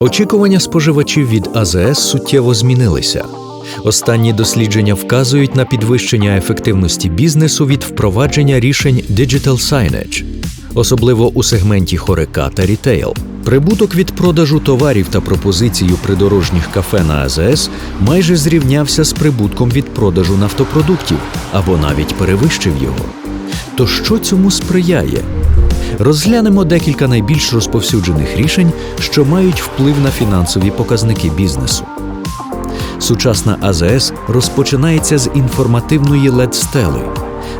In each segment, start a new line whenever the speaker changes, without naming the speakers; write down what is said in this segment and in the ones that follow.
Очікування споживачів від АЗС суттєво змінилися. Останні дослідження вказують на підвищення ефективності бізнесу від впровадження рішень Digital Signage, особливо у сегменті хорека та рітейл. Прибуток від продажу товарів та пропозицій у придорожніх кафе на АЗС майже зрівнявся з прибутком від продажу нафтопродуктів або навіть перевищив його. То що цьому сприяє? Розглянемо декілька найбільш розповсюджених рішень, що мають вплив на фінансові показники бізнесу. Сучасна АЗС розпочинається з інформативної LED-стели.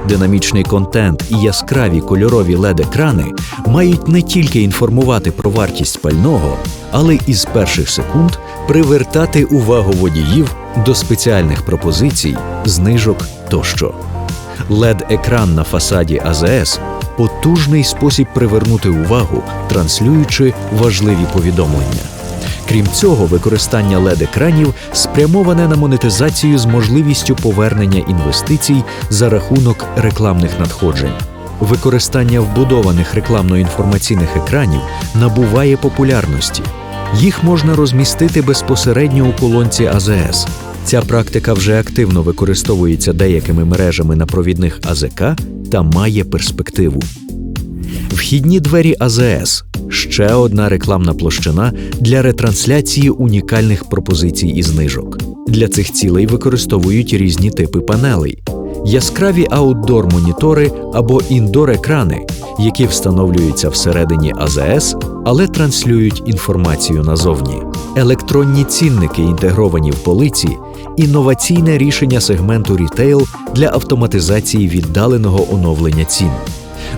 Динамічний контент і яскраві кольорові LED-екрани мають не тільки інформувати про вартість пального, але і з перших секунд привертати увагу водіїв до спеціальних пропозицій, знижок тощо. LED-екран на фасаді АЗС потужний спосіб привернути увагу, транслюючи важливі повідомлення. Крім цього, використання LED-екранів спрямоване на монетизацію з можливістю повернення інвестицій за рахунок рекламних надходжень. Використання вбудованих рекламно-інформаційних екранів набуває популярності. Їх можна розмістити безпосередньо у колонці АЗС. Ця практика вже активно використовується деякими мережами на провідних АЗК та має перспективу. Вхідні двері АЗС ще одна рекламна площина для ретрансляції унікальних пропозицій і знижок. Для цих цілей використовують різні типи панелей: яскраві аутдор-монітори або індор-екрани, які встановлюються всередині АЗС, але транслюють інформацію назовні. Електронні цінники, інтегровані в полиці, інноваційне рішення сегменту рітейл для автоматизації віддаленого оновлення цін.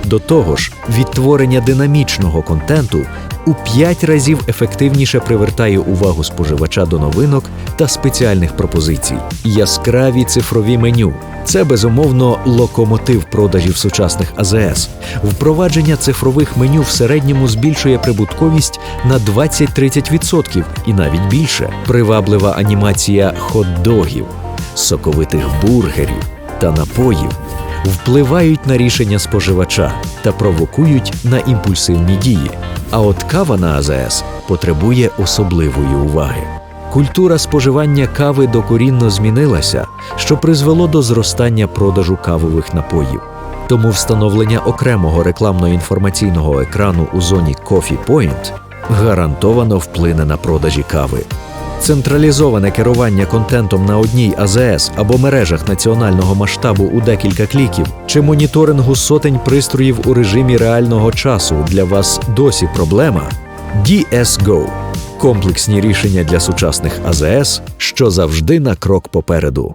До того ж, відтворення динамічного контенту у 5 разів ефективніше привертає увагу споживача до новинок та спеціальних пропозицій. Яскраві цифрові меню це безумовно локомотив продажів сучасних АЗС. Впровадження цифрових меню в середньому збільшує прибутковість на 20-30% і навіть більше. Приваблива анімація хот-догів, соковитих бургерів та напоїв впливають на рішення споживача та провокують на імпульсивні дії. А от кава на АЗС потребує особливої уваги. Культура споживання кави докорінно змінилася, що призвело до зростання продажу кавових напоїв. Тому встановлення окремого рекламно-інформаційного екрану у зоні Coffee Point гарантовано вплине на продажі кави. Централізоване керування контентом на одній АЗС або мережах національного масштабу у декілька кліків чи моніторингу сотень пристроїв у режимі реального часу для вас досі проблема. DSGO – комплексні рішення для сучасних АЗС, що завжди на крок попереду.